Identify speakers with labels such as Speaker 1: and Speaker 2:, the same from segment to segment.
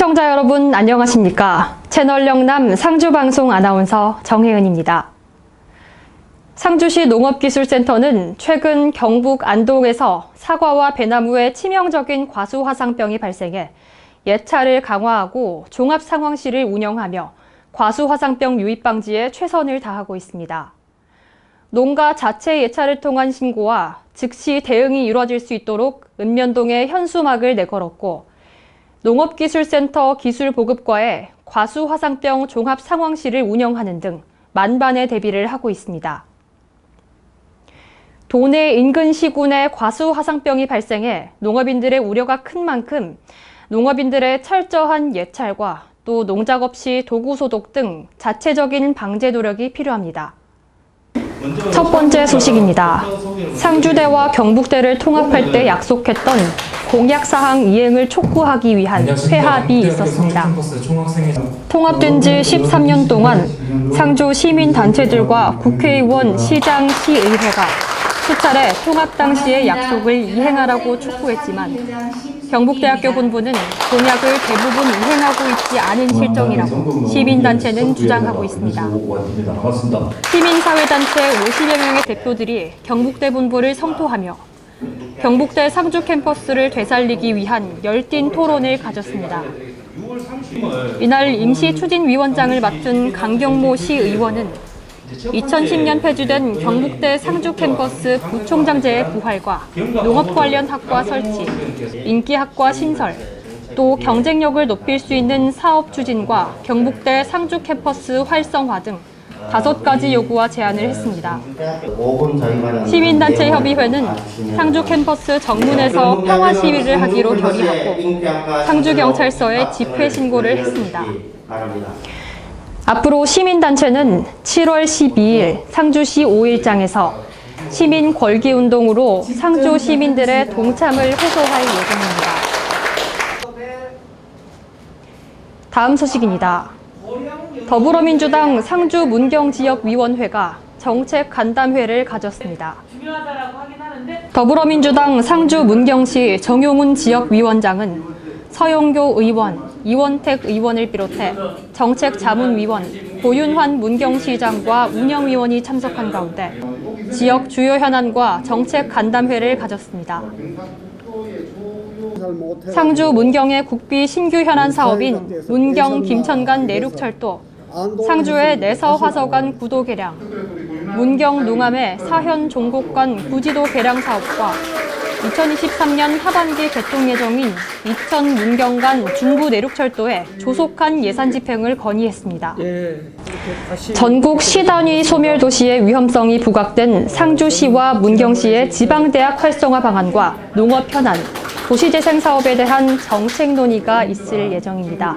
Speaker 1: 시청자 여러분 안녕하십니까? 채널 영남 상주방송 아나운서 정혜은입니다. 상주시 농업기술센터는 최근 경북 안동에서 사과와 배나무에 치명적인 과수화상병이 발생해 예찰을 강화하고 종합상황실을 운영하며 과수화상병 유입 방지에 최선을 다하고 있습니다. 농가 자체 예찰을 통한 신고와 즉시 대응이 이루어질 수 있도록 읍면동에 현수막을 내걸었고 농업기술센터 기술보급과에 과수화상병 종합상황실을 운영하는 등 만반의 대비를 하고 있습니다. 도내 인근 시군에 과수화상병이 발생해 농업인들의 우려가 큰 만큼 농업인들의 철저한 예찰과 또 농작업 시 도구 소독 등 자체적인 방제 노력이 필요합니다. 첫 번째 소식입니다. 상주대와 경북대를 통합할 때 약속했던 공약사항 이행을 촉구하기 위한 회합이 있었습니다. 통합된 지 13년 동안 상주 시민단체들과 국회의원, 시장, 시의회가 수차례 통합 당시의 약속을 이행하라고 촉구했지만 경북대학교 본부는 공약을 대부분 이행하고 있지 않은 실정이라고 시민단체는 주장하고 있습니다. 시민사회단체 50여 명의 대표들이 경북대 본부를 성토하며 경북대 상주 캠퍼스를 되살리기 위한 열띤 토론을 가졌습니다. 이날 임시 추진위원장을 맡은 강경모 시의원은 2010년 폐지된 경북대 상주 캠퍼스 부총장제의 부활과 농업 관련 학과 설치, 인기학과 신설, 또 경쟁력을 높일 수 있는 사업 추진과 경북대 상주 캠퍼스 활성화 등 다섯 가지 요구와 제안을 했습니다. 시민단체 협의회는 상주 캠퍼스 정문에서 평화 시위를 하기로 결의하고 상주경찰서에 집회 신고를 했습니다. 앞으로 시민단체는 7월 12일 상주시 5일장에서 시민 걸기 운동으로 상주 시민들의 동참을 호소할 예정입니다. 다음 소식입니다. 더불어민주당 상주 문경지역위원회가 정책 간담회를 가졌습니다. 더불어민주당 상주 문경시 정용훈 지역위원장은 서영교 의원, 이원택 의원을 비롯해 정책자문위원, 고윤환 문경시장과 운영위원이 참석한 가운데 지역 주요 현안과 정책 간담회를 가졌습니다. 상주 문경의 국비 신규 현안 사업인 문경 김천간 내륙철도, 상주의 내서 화서간 구도 개량, 문경 농암의 사현 종곡간 구지도 개량 사업과 2023년 하반기 개통 예정인 이천 문경간 중부 내륙철도의 조속한 예산 집행을 건의했습니다. 전국 시 단위 소멸 도시의 위험성이 부각된 상주시와 문경시의 지방대학 활성화 방안과 농업 현안, 도시재생 사업에 대한 정책 논의가 있을 예정입니다.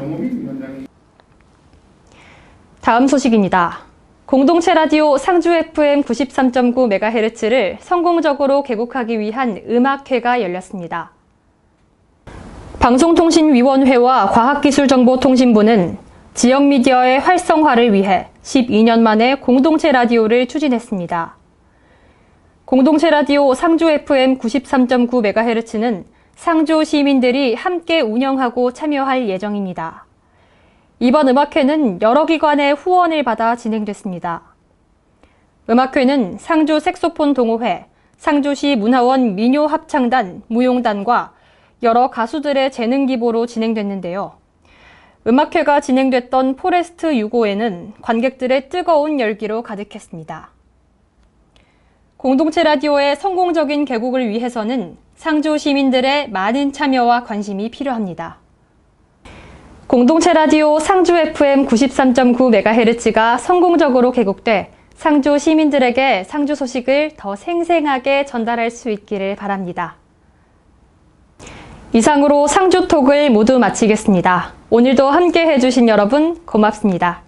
Speaker 1: 다음 소식입니다. 공동체 라디오 상주 FM 93.9MHz를 성공적으로 개국하기 위한 음악회가 열렸습니다. 방송통신위원회와 과학기술정보통신부는 지역 미디어의 활성화를 위해 12년 만에 공동체 라디오를 추진했습니다. 공동체 라디오 상주 FM 93.9MHz는 상주 시민들이 함께 운영하고 참여할 예정입니다. 이번 음악회는 여러 기관의 후원을 받아 진행됐습니다. 음악회는 상주 색소폰 동호회, 상주시 문화원 민요합창단, 무용단과 여러 가수들의 재능 기부로 진행됐는데요. 음악회가 진행됐던 포레스트 6호에는 관객들의 뜨거운 열기로 가득했습니다. 공동체 라디오의 성공적인 개국을 위해서는 상주 시민들의 많은 참여와 관심이 필요합니다. 공동체 라디오 상주 FM 93.9MHz가 성공적으로 개국돼 상주 시민들에게 상주 소식을 더 생생하게 전달할 수 있기를 바랍니다. 이상으로 상주톡을 모두 마치겠습니다. 오늘도 함께 해주신 여러분 고맙습니다.